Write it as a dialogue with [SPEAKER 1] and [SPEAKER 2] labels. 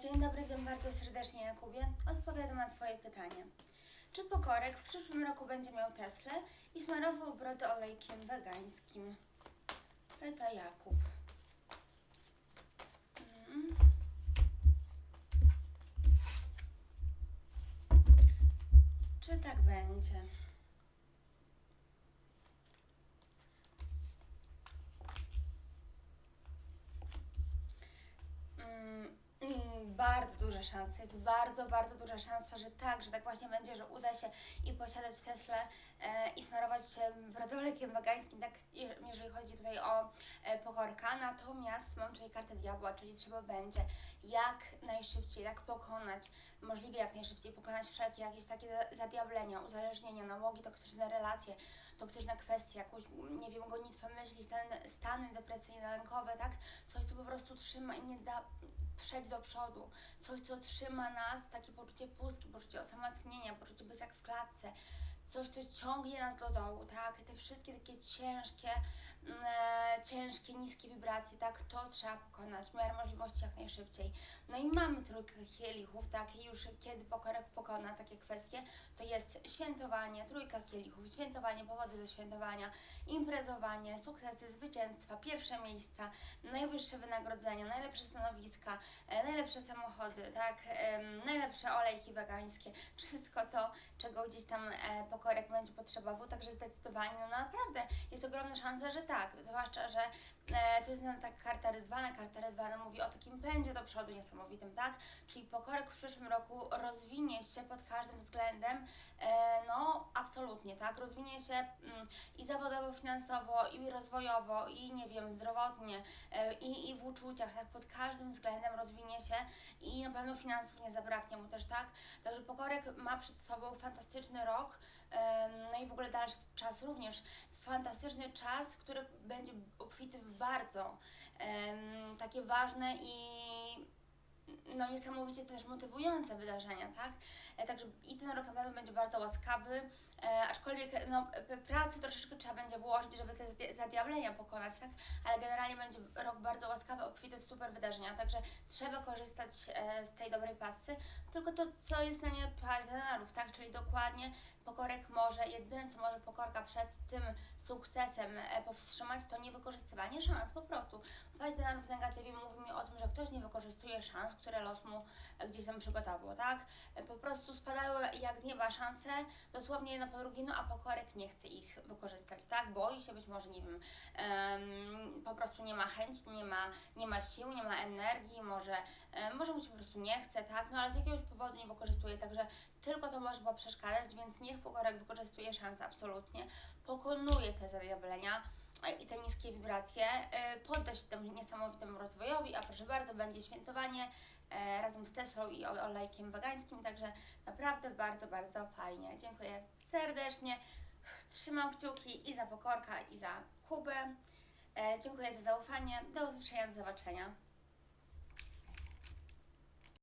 [SPEAKER 1] Dzień dobry, witam bardzo serdecznie Jakubie. Odpowiadam na Twoje pytanie. Czy pokorek w przyszłym roku będzie miał Teslę i smarował brodę olejkiem wegańskim? Pyta Jakub. Mm. Czy tak będzie? Mm, mm, bardzo duża szansa, jest bardzo, bardzo duża szansa, że tak, że tak właśnie będzie, że uda się i posiadać Teslę e, i smarować się brodolekiem wegańskim, tak je- jeżeli chodzi tutaj o e, pokorka. Natomiast mam tutaj kartę diabła, czyli trzeba będzie jak najszybciej, tak pokonać, możliwie jak najszybciej pokonać wszelkie jakieś takie za- zadiablenia, uzależnienia, nałogi, toksyczne relacje, toksyczne kwestie, jakąś, nie wiem, gonitwę myśli, stany, stany depresyjne, lękowe, tak? Coś, co po prostu trzyma i nie da przejść do przodu. Coś, co trzyma nas, takie poczucie pustki, poczucie osamotnienia, poczucie być jak w klatce. Coś, co ciągnie nas do dołu, tak? Te wszystkie takie ciężkie, e, ciężkie, niskie wibracje, tak? To trzeba pokonać w miarę możliwości jak najszybciej. No i mamy trójkę kielichów, tak? I już kiedy pokorek pokona takie kwestie, to jest świętowanie, trójka kielichów, świętowanie, powody do świętowania, imprezowanie, sukcesy, zwycięstwa, pierwsze miejsca, najwyższe wynagrodzenia, najlepsze stanowiska, e, najlepsze samochody, tak, najlepsze olejki wegańskie, wszystko to, czego gdzieś tam e, pokorek będzie potrzebował, także zdecydowanie, no naprawdę jest ogromna szansa, że tak, zwłaszcza, że e, to jest na tak karta Rydwana, karta Rydwana mówi o takim pędzie do przodu niesamowitym, tak, czyli pokorek w przyszłym roku rozwinie się pod każdym względem, e, no absolutnie, tak, rozwinie się mm, i zawodowo, finansowo, i rozwojowo, i nie wiem, zdrowotnie, e, i, i w uczuciach, tak, pod każdym względem rozwinie się i na pewno finansów nie zabraknie mu też, tak, także pokorek ma przed sobą fantastyczny rok, no i w ogóle dalszy czas również, fantastyczny czas, który będzie obfity w bardzo takie ważne i no niesamowicie też motywujące wydarzenia, tak? E, Także i ten rok na pewno będzie bardzo łaskawy, aczkolwiek no, pracy troszeczkę trzeba będzie włożyć, żeby te zadiablenia pokonać, tak? Ale generalnie będzie rok bardzo łaskawy, obfity w super wydarzenia, także trzeba korzystać e, z tej dobrej pasy, tylko to, co jest na nie paść denarów, tak? Czyli dokładnie pokorek może, jedyne co może pokorka przed tym sukcesem e, powstrzymać, to niewykorzystywanie szans, po prostu. Paść denarów w negatywie mówi mi o tym, że ktoś nie wykorzystuje szans, które los mu e, gdzieś tam przygotował, tak? E, Po prostu spadały jak z nieba szanse, dosłownie jedna po drugiej, no a pokorek nie chce ich wykorzystać, tak? Boi się być może, nie wiem, em, po prostu nie ma chęci, nie ma, nie ma sił, nie ma energii, może, e, może mu się po prostu nie chce, tak? No ale z jakiegoś powodu nie wykorzystuje, także tylko to może mu przeszkadzać, więc niech pokorek wykorzystuje szanse absolutnie, pokonuje te zadiablenia i te niskie wibracje, e, podda się temu niesamowitemu rozwojowi, a proszę bardzo, będzie świętowanie razem z Teslą i olejkiem wegańskim, także naprawdę bardzo, bardzo fajnie. Dziękuję serdecznie. Trzymam kciuki i za pokorka, i za Kubę. E, dziękuję za zaufanie. Do usłyszenia, do zobaczenia.